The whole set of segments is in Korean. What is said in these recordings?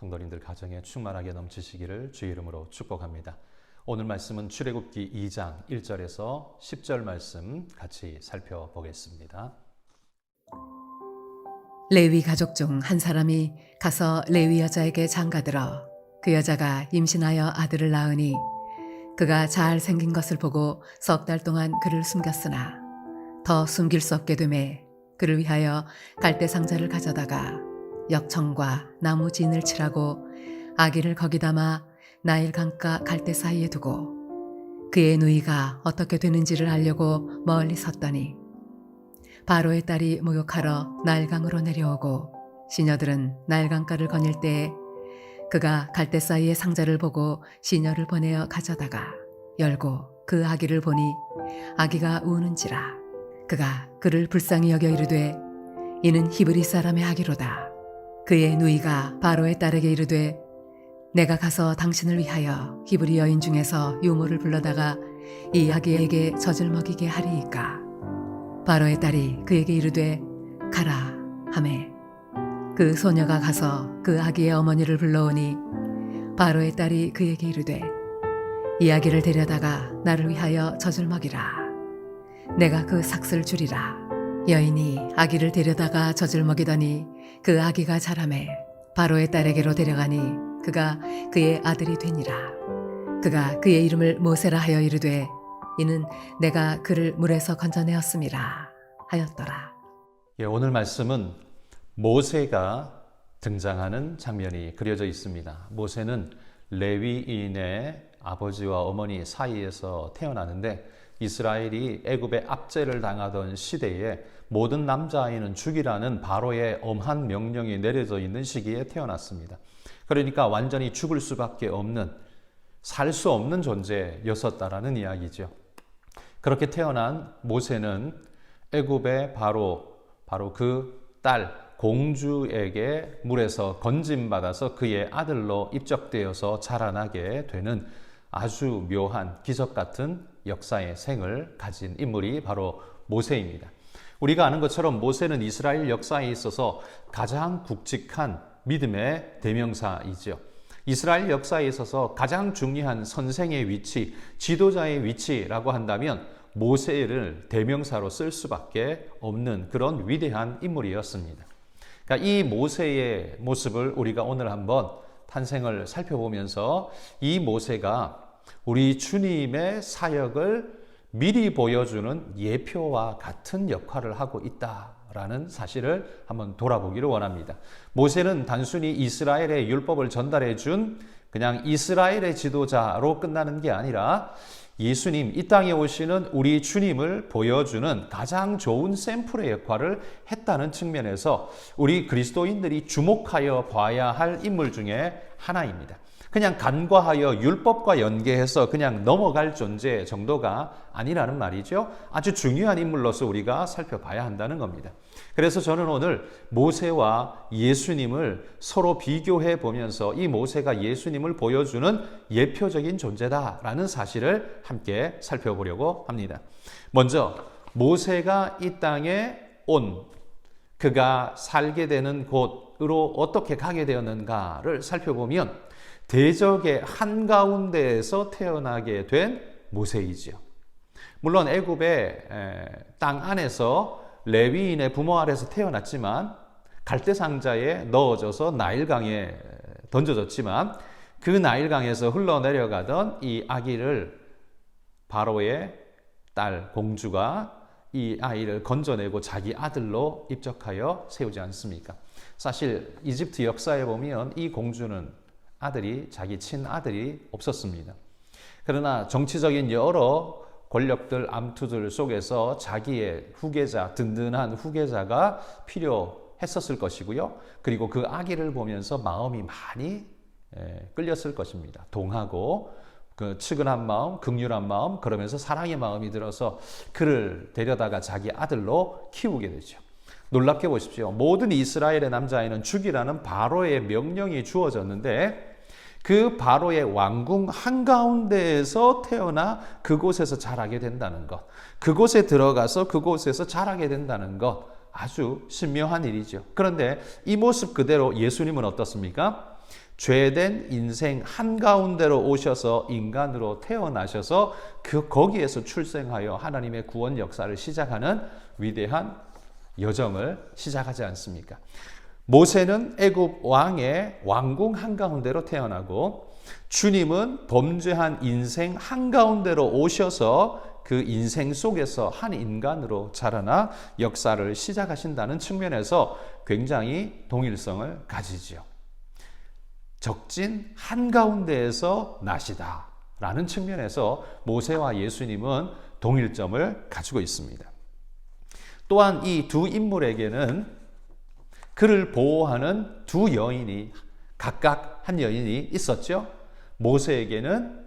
성도님들 가정에 충만하게 넘치시기를 주의 이름으로 축복합니다. 오늘 말씀은 출애굽기 2장 1절에서 10절 말씀 같이 살펴보겠습니다. 레위 가족 중 한 사람이 가서 레위 여자에게 장가들어 그 여자가 임신하여 아들을 낳으니 그가 잘 생긴 것을 보고 석 달 동안 그를 숨겼으나 더 숨길 수 없게 되매 그를 위하여 갈대 상자를 가져다가 역청과 나무 진을 칠하고 아기를 거기 담아 나일 강가 갈대 사이에 두고 그의 누이가 어떻게 되는지를 알려고 멀리 섰더니 바로의 딸이 목욕하러 나일강으로 내려오고 시녀들은 나일강가를 거닐 때에 그가 갈대 사이의 상자를 보고 시녀를 보내어 가져다가 열고 그 아기를 보니 아기가 우는지라 그가 그를 불쌍히 여겨 이르되 이는 히브리 사람의 아기로다 그의 누이가 바로의 딸에게 이르되 내가 가서 당신을 위하여 히브리 여인 중에서 유모를 불러다가 이 아기에게 젖을 먹이게 하리이까? 바로의 딸이 그에게 이르되 가라 하매. 그 소녀가 가서 그 아기의 어머니를 불러오니 바로의 딸이 그에게 이르되 이 아기를 데려다가 나를 위하여 젖을 먹이라. 내가 그 삭슬 주리라 여인이 아기를 데려다가 젖을 먹이더니 그 아기가 자라매 바로의 딸에게로 데려가니 그가 그의 아들이 되니라 그가 그의 이름을 모세라 하여 이르되 이는 내가 그를 물에서 건져내었음이라 하였더라. 예, 오늘 말씀은 모세가 등장하는 장면이 그려져 있습니다. 모세는 레위인의 아버지와 어머니 사이에서 태어나는데 이스라엘이 애굽의 압제를 당하던 시대에 모든 남자아이는 죽이라는 바로의 엄한 명령이 내려져 있는 시기에 태어났습니다. 그러니까 완전히 죽을 수밖에 없는 살 수 없는 존재였었다라는 이야기죠. 그렇게 태어난 모세는 애굽의 바로 바로 그 딸 공주에게 물에서 건짐 받아서 그의 아들로 입적되어서 자라나게 되는 아주 묘한 기적 같은 역사의 생을 가진 인물이 바로 모세입니다. 우리가 아는 것처럼 모세는 이스라엘 역사에 있어서 가장 굵직한 믿음의 대명사이지요. 이스라엘 역사에 있어서 가장 중요한 선생의 위치, 지도자의 위치라고 한다면 모세를 대명사로 쓸 수밖에 없는 그런 위대한 인물이었습니다. 그러니까 이 모세의 모습을 우리가 오늘 한번 탄생을 살펴보면서 이 모세가 우리 주님의 사역을 미리 보여주는 예표와 같은 역할을 하고 있다라는 사실을 한번 돌아보기를 원합니다. 모세는 단순히 이스라엘의 율법을 전달해 준 그냥 이스라엘의 지도자로 끝나는 게 아니라 예수님, 이 땅에 오시는 우리 주님을 보여주는 가장 좋은 샘플의 역할을 했다는 측면에서 우리 그리스도인들이 주목하여 봐야 할 인물 중에 하나입니다. 그냥 간과하여 율법과 연계해서 그냥 넘어갈 존재 정도가 아니라는 말이죠. 아주 중요한 인물로서 우리가 살펴봐야 한다는 겁니다. 그래서 저는 오늘 모세와 예수님을 서로 비교해 보면서 이 모세가 예수님을 보여주는 예표적인 존재다라는 사실을 함께 살펴보려고 합니다. 먼저 모세가 이 땅에 온 그가 살게 되는 곳 으로 어떻게 가게 되었는가를 살펴보면 대적의 한가운데에서 태어나게 된 모세이지요. 물론 애굽의 땅 안에서 레위인의 부모 아래서 태어났지만 갈대 상자에 넣어져서 나일강에 던져졌지만 그 나일강에서 흘러내려가던 이 아기를 바로의 딸 공주가 이 아이를 건져내고 자기 아들로 입적하여 세우지 않습니까? 사실 이집트 역사에 보면 이 공주는 아들이 자기 친아들이 없었습니다. 그러나 정치적인 여러 권력들 암투들 속에서 자기의 후계자 든든한 후계자가 필요했었을 것이고요. 그리고 그 아기를 보면서 마음이 많이 끌렸을 것입니다. 동하고 그 측은한 마음, 극률한 마음, 그러면서 사랑의 마음이 들어서 그를 데려다가 자기 아들로 키우게 되죠. 놀랍게 보십시오. 모든 이스라엘의 남자아이는 죽이라는 바로의 명령이 주어졌는데 그 바로의 왕궁 한가운데에서 태어나 그곳에서 자라게 된다는 것. 그곳에 들어가서 그곳에서 자라게 된다는 것. 아주 신묘한 일이죠. 그런데 이 모습 그대로 예수님은 어떻습니까? 죄된 인생 한가운데로 오셔서 인간으로 태어나셔서 그 거기에서 출생하여 하나님의 구원 역사를 시작하는 위대한 여정을 시작하지 않습니까? 모세는 애굽 왕의 왕궁 한가운데로 태어나고 주님은 범죄한 인생 한가운데로 오셔서 그 인생 속에서 한 인간으로 자라나 역사를 시작하신다는 측면에서 굉장히 동일성을 가지지요. 적진 한가운데에서 나시다. 라는 측면에서 모세와 예수님은 동일점을 가지고 있습니다. 또한 이 두 인물에게는 그를 보호하는 두 여인이 각각 한 여인이 있었죠. 모세에게는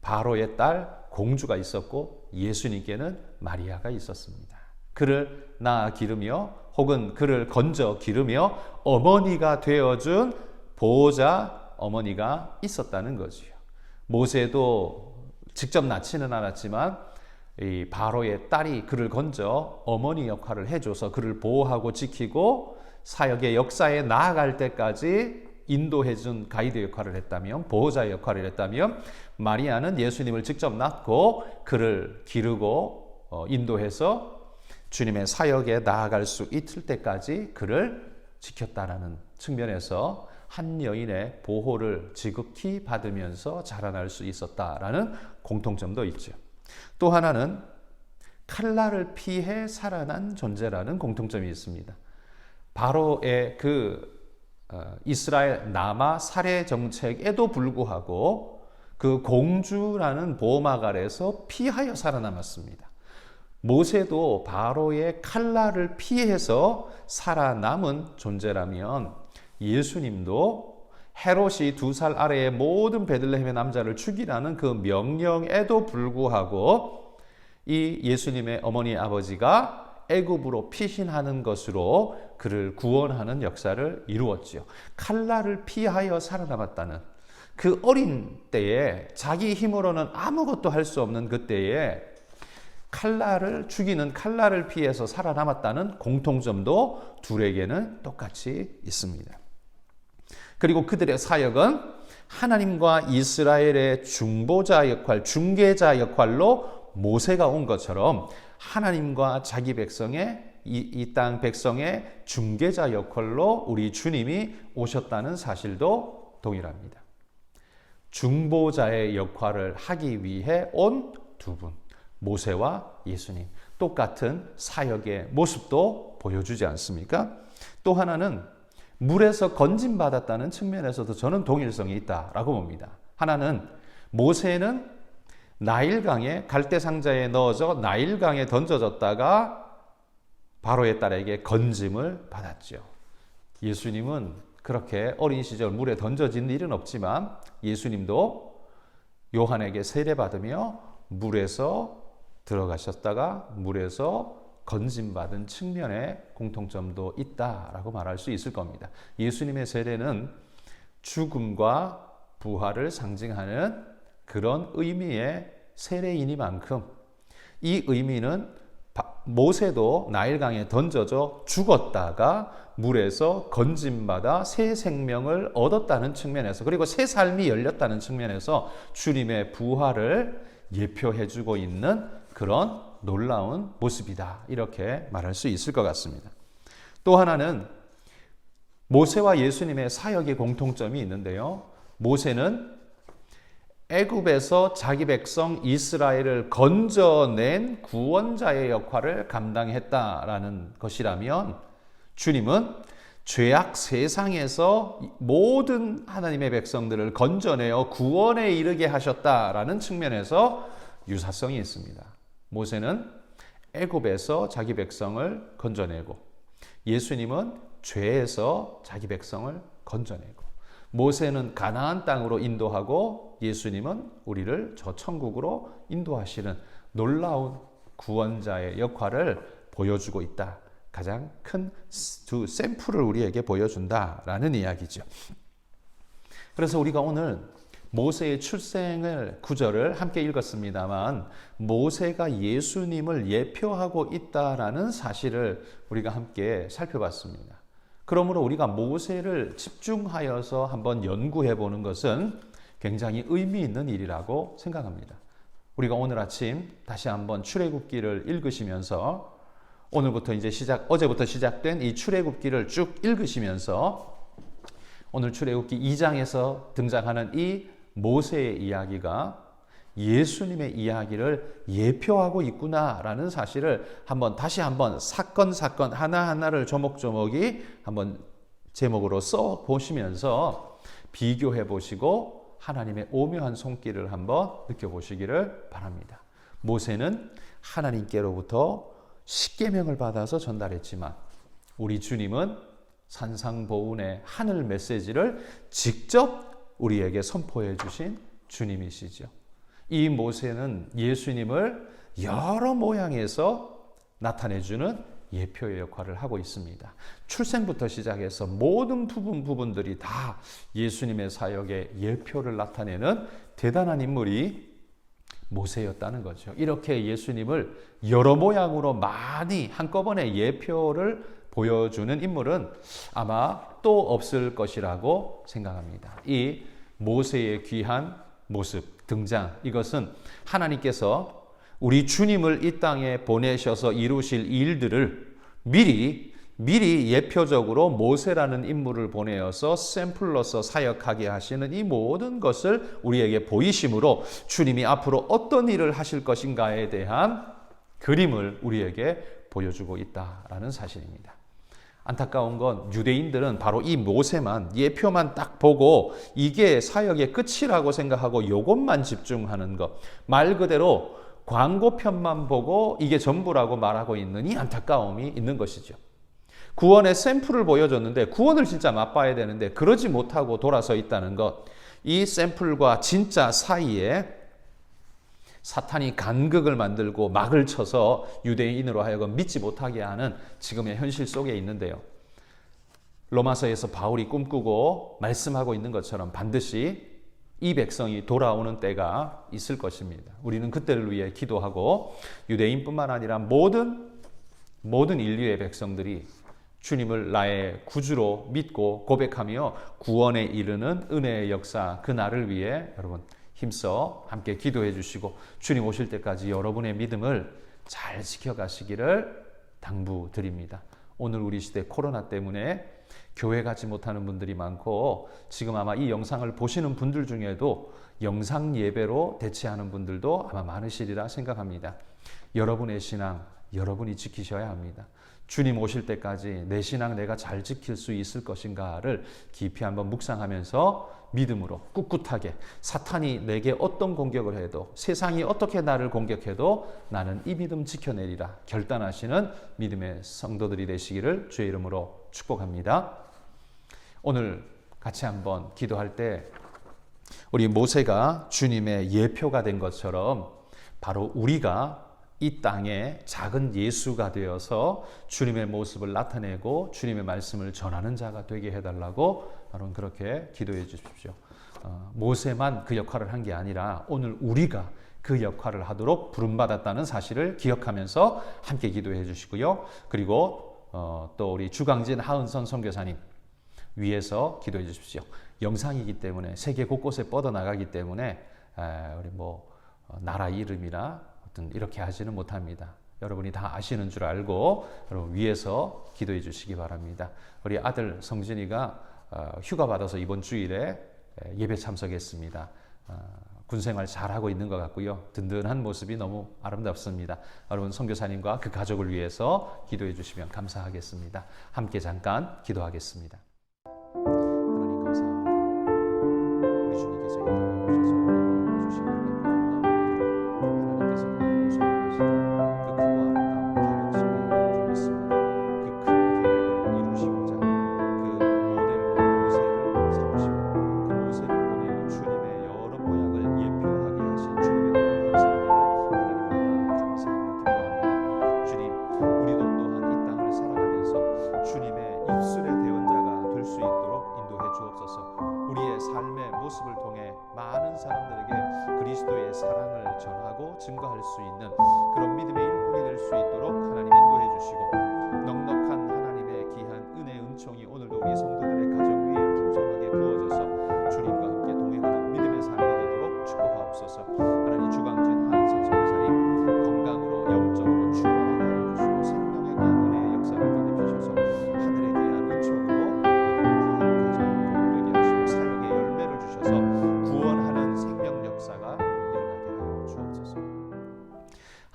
바로의 딸 공주가 있었고 예수님께는 마리아가 있었습니다. 그를 낳아 기르며 혹은 그를 건져 기르며 어머니가 되어준 보호자 어머니가 있었다는 거지요. 모세도 직접 낳지는 않았지만 이 바로의 딸이 그를 건져 어머니 역할을 해줘서 그를 보호하고 지키고 사역의 역사에 나아갈 때까지 인도해준 가이드 역할을 했다면 보호자 역할을 했다면 마리아는 예수님을 직접 낳고 그를 기르고 어, 인도해서 주님의 사역에 나아갈 수 있을 때까지 그를 지켰다라는 측면에서 한 여인의 보호를 지극히 받으면서 자라날 수 있었다라는 공통점도 있죠. 또 하나는 칼날을 피해 살아난 존재라는 공통점이 있습니다. 바로의 그 어, 이스라엘 남아 살해 정책에도 불구하고 그 공주라는 보호막 아래서 피하여 살아남았습니다. 모세도 바로의 칼날을 피해서 살아남은 존재라면 예수님도 헤롯이 두 살 아래의 모든 베들레헴의 남자를 죽이라는 그 명령에도 불구하고 이 예수님의 어머니 아버지가 애굽으로 피신하는 것으로 그를 구원하는 역사를 이루었지요. 칼날을 피하여 살아남았다는 그 어린 때에 자기 힘으로는 아무것도 할 수 없는 그때에 칼날을 죽이는 칼날을 피해서 살아남았다는 공통점도 둘에게는 똑같이 있습니다. 그리고 그들의 사역은 하나님과 이스라엘의 중보자 역할, 중개자 역할로 모세가 온 것처럼 하나님과 자기 백성의 이땅 백성의 중개자 역할로 우리 주님이 오셨다는 사실도 동일합니다. 중보자의 역할을 하기 위해 온 두 분, 모세와 예수님. 똑같은 사역의 모습도 보여주지 않습니까? 또 하나는 물에서 건진받았다는 측면에서도 저는 동일성이 있다라고 봅니다. 하나는 모세는 나일강에 갈대 상자에 넣어져 나일강에 던져졌다가 바로의 딸에게 건짐을 받았죠. 예수님은 그렇게 어린 시절 물에 던져진 일은 없지만 예수님도 요한에게 세례받으며 물에서 들어가셨다가 물에서 건짐받은 측면의 공통점도 있다라고 말할 수 있을 겁니다. 예수님의 세례는 죽음과 부활을 상징하는 그런 의미의 세례이니만큼 이 의미는 모세도 나일강에 던져져 죽었다가 물에서 건짐받아 새 생명을 얻었다는 측면에서 그리고 새 삶이 열렸다는 측면에서 주님의 부활을 예표해주고 있는 그런 놀라운 모습이다. 이렇게 말할 수 있을 것 같습니다. 또 하나는 모세와 예수님의 사역의 공통점이 있는데요. 모세는 애굽에서 자기 백성 이스라엘을 건져낸 구원자의 역할을 감당했다라는 것이라면 주님은 죄악 세상에서 모든 하나님의 백성들을 건져내어 구원에 이르게 하셨다라는 측면에서 유사성이 있습니다. 모세는 애굽에서 자기 백성을 건져내고 예수님은 죄에서 자기 백성을 건져내고 모세는 가나안 땅으로 인도하고 예수님은 우리를 저 천국으로 인도하시는 놀라운 구원자의 역할을 보여주고 있다. 가장 큰 두 샘플을 우리에게 보여준다라는 이야기죠. 그래서 우리가 오늘 모세의 출생을 구절을 함께 읽었습니다만 모세가 예수님을 예표하고 있다라는 사실을 우리가 함께 살펴봤습니다. 그러므로 우리가 모세를 집중하여서 한번 연구해 보는 것은 굉장히 의미 있는 일이라고 생각합니다. 우리가 오늘 아침 다시 한번 출애굽기를 읽으시면서 오늘부터 이제 시작 어제부터 시작된 이 출애굽기를 쭉 읽으시면서 오늘 출애굽기 2장에서 등장하는 이 모세의 이야기가 예수님의 이야기를 예표하고 있구나라는 사실을 한번 다시 한번 사건 사건 하나하나를 조목조목이 한번 제목으로 써 보시면서 비교해 보시고 하나님의 오묘한 손길을 한번 느껴보시기를 바랍니다. 모세는 하나님께로부터 십계명을 받아서 전달했지만 우리 주님은 산상보훈의 하늘 메시지를 직접 우리에게 선포해 주신 주님이시죠. 이 모세는 예수님을 여러 모양에서 나타내 주는 예표의 역할을 하고 있습니다. 출생부터 시작해서 모든 부분 부분들이 다 예수님의 사역의 예표를 나타내는 대단한 인물이 모세였다는 거죠. 이렇게 예수님을 여러 모양으로 많이 한꺼번에 예표를 보여주는 인물은 아마 또 없을 것이라고 생각합니다. 이 모세의 귀한 모습, 등장, 이것은 하나님께서 우리 주님을 이 땅에 보내셔서 이루실 일들을 미리 미리 예표적으로 모세라는 인물을 보내어서 샘플로서 사역하게 하시는 이 모든 것을 우리에게 보이심으로 주님이 앞으로 어떤 일을 하실 것인가에 대한 그림을 우리에게 보여주고 있다라는 사실입니다. 안타까운 건 유대인들은 바로 이 모세만 예표만 딱 보고 이게 사역의 끝이라고 생각하고 요것만 집중하는 것. 말 그대로 광고편만 보고 이게 전부라고 말하고 있는 이 안타까움이 있는 것이죠. 구원의 샘플을 보여줬는데 구원을 진짜 맛봐야 되는데 그러지 못하고 돌아서 있다는 것. 이 샘플과 진짜 사이에 사탄이 간극을 만들고 막을 쳐서 유대인으로 하여금 믿지 못하게 하는 지금의 현실 속에 있는데요. 로마서에서 바울이 꿈꾸고 말씀하고 있는 것처럼 반드시 이 백성이 돌아오는 때가 있을 것입니다. 우리는 그때를 위해 기도하고 유대인뿐만 아니라 모든 모든 인류의 백성들이 주님을 나의 구주로 믿고 고백하며 구원에 이르는 은혜의 역사 그 날을 위해 여러분 힘써 함께 기도해 주시고 주님 오실 때까지 여러분의 믿음을 잘 지켜가시기를 당부드립니다. 오늘 우리 시대 코로나 때문에 교회 가지 못하는 분들이 많고 지금 아마 이 영상을 보시는 분들 중에도 영상 예배로 대체하는 분들도 아마 많으시리라 생각합니다. 여러분의 신앙 여러분이 지키셔야 합니다. 주님 오실 때까지 내 신앙 내가 잘 지킬 수 있을 것인가를 깊이 한번 묵상하면서 믿음으로 꿋꿋하게 사탄이 내게 어떤 공격을 해도 세상이 어떻게 나를 공격해도 나는 이 믿음 지켜내리라 결단하시는 믿음의 성도들이 되시기를 주의 이름으로 축복합니다. 오늘 같이 한번 기도할 때 우리 모세가 주님의 예표가 된 것처럼 바로 우리가 이 땅에 작은 예수가 되어서 주님의 모습을 나타내고 주님의 말씀을 전하는 자가 되게 해달라고 여러분 그렇게 기도해 주십시오. 어, 모세만 그 역할을 한 게 아니라 오늘 우리가 그 역할을 하도록 부름받았다는 사실을 기억하면서 함께 기도해 주시고요. 그리고 어, 또 우리 주강진 하은선 선교사님 위해서 기도해 주십시오. 영상이기 때문에 세계 곳곳에 뻗어 나가기 때문에 에, 우리 뭐 어, 나라 이름이나 어떤 이렇게 하지는 못합니다. 여러분이 다 아시는 줄 알고 여러분 위에서 기도해 주시기 바랍니다. 우리 아들 성진이가 어, 휴가 받아서 이번 주일에 예배 참석했습니다. 어, 군생활 잘하고 있는 것 같고요. 든든한 모습이 너무 아름답습니다. 여러분 선교사님과 그 가족을 위해서 기도해 주시면 감사하겠습니다. 함께 잠깐 기도하겠습니다.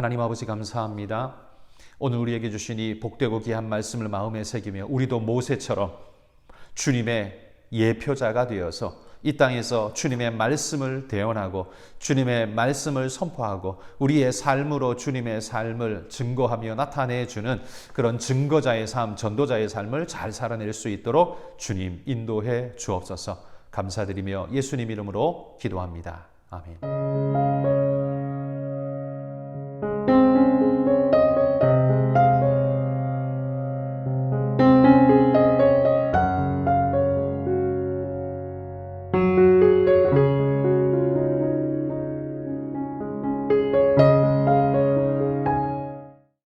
하나님 아버지 감사합니다. 오늘 우리에게 주신 이 복되고 귀한 말씀을 마음에 새기며 우리도 모세처럼 주님의 예표자가 되어서 이 땅에서 주님의 말씀을 대언하고 주님의 말씀을 선포하고 우리의 삶으로 주님의 삶을 증거하며 나타내 주는 그런 증거자의 삶, 전도자의 삶을 잘 살아낼 수 있도록 주님 인도해 주옵소서. 감사드리며 예수님 이름으로 기도합니다. 아멘.